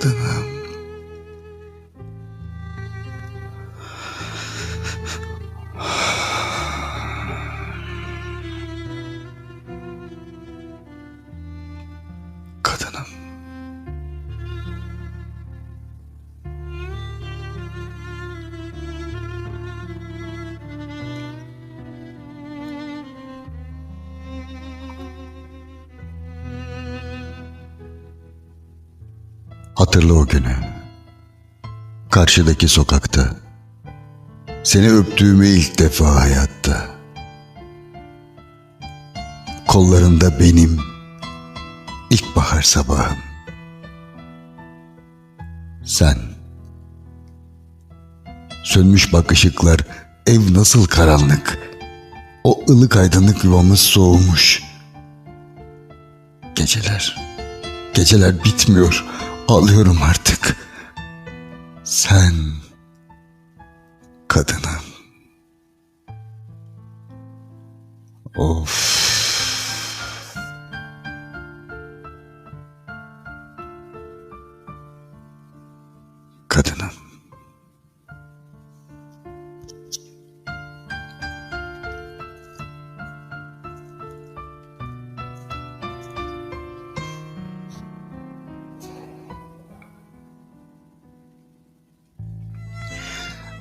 kadınım. Hatırla o günü. Karşıdaki sokakta. Seni öptüğümü ilk defa hayatta. Kollarında benim ilkbahar sabahım. Sen. Sönmüş bak ışıklar, ev nasıl karanlık. O ılık aydınlık yuvamız soğumuş. Geceler, geceler bitmiyor. Ağlıyorum artık. Sen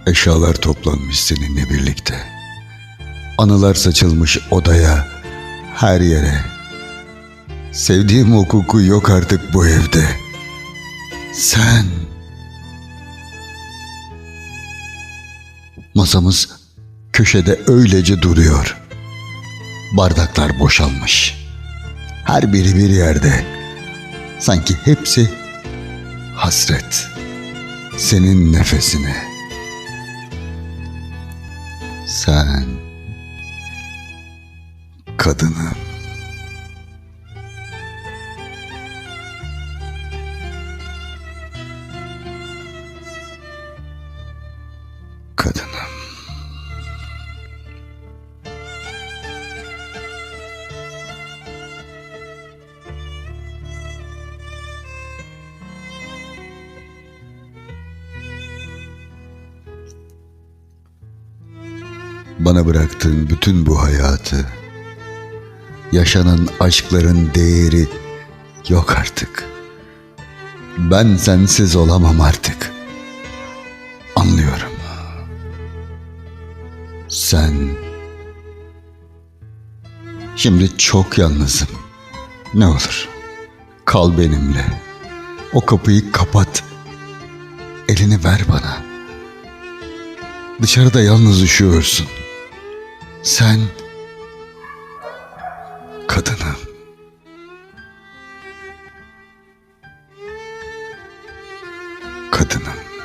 Eşyalar toplanmış seninle birlikte. Anılar saçılmış odaya, her yere. Sevdiğim o koku yok artık bu evde. Sen. Masamız köşede öylece duruyor. Bardaklar boşalmış. Her biri bir yerde. Sanki hepsi hasret. Senin nefesine. Sen kadınım. Bana bıraktığın bütün bu hayatı, yaşanan aşkların değeri yok artık. Ben sensiz olamam artık. Anlıyorum. Sen Şimdi çok yalnızım. Ne olur kal benimle. O kapıyı kapat. Elini ver bana. Dışarıda yalnız üşüyorsun. Sen kadını kadının